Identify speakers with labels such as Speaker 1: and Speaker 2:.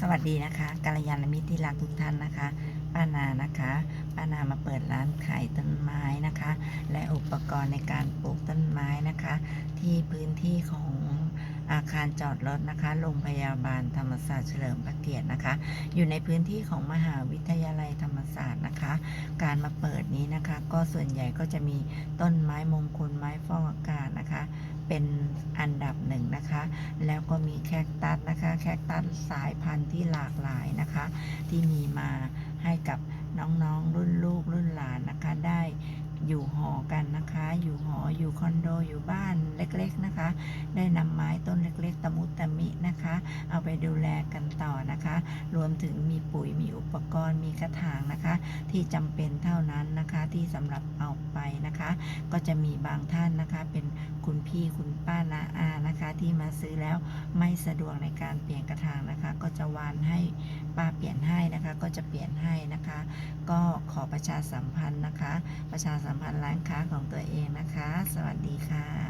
Speaker 1: สวัสดีนะคะกัลยาณมิตรที่รักทุกท่านนะคะ ป้านานะคะป้านามาเปิดร้านขายต้นไม้นะคะ และอุปกรณ์ในการปลูกต้นไม้นะคะ ที่พื้นที่ของอาคารจอดรถนะคะโรงพยาบาลธรรมศาสตร์เฉลิมพระเกียรตินะคะ อยู่ในพื้นที่ของมหาวิทยาลัยธรรมศาสตร์นะคะ การมาเปิดนี้นะคะ ก็ส่วนใหญ่ก็จะมีต้นไม้มงคลไม้ฟอกอากาศนะคะ เป็นอันดับหนึ่งนะคะ แล้วก็มีแคคตัสนะคะแคคตัสสายพันธุ์ที่หลากหลายนะคะ ที่มีมาให้กับน้องๆรุ่นลูกรุ่นหลานนะคะได้อยู่หอกันนะคะ อยู่หออยู่คอนโดอยู่บ้านเล็กๆนะคะ ได้นำไม้ต้น ไปดูแลกันต่อนะคะ รวมถึงมีปุ๋ยมีอุปกรณ์มีกระถางนะคะ ที่จำเป็นเท่านั้นนะคะที่สำหรับเอาไปนะคะ ก็จะมีบางท่านนะคะ เป็นคุณพี่คุณป้านาอานะคะ ที่มาซื้อแล้วไม่สะดวกในการเปลี่ยนกระถางนะคะ ก็จะวานให้ป้าเปลี่ยนให้นะคะ ก็จะเปลี่ยนให้นะคะ ก็ขอประชาสัมพันธ์นะคะ ประชาสัมพันธ์ร้านค้าของตัวเองนะคะ สวัสดีค่ะ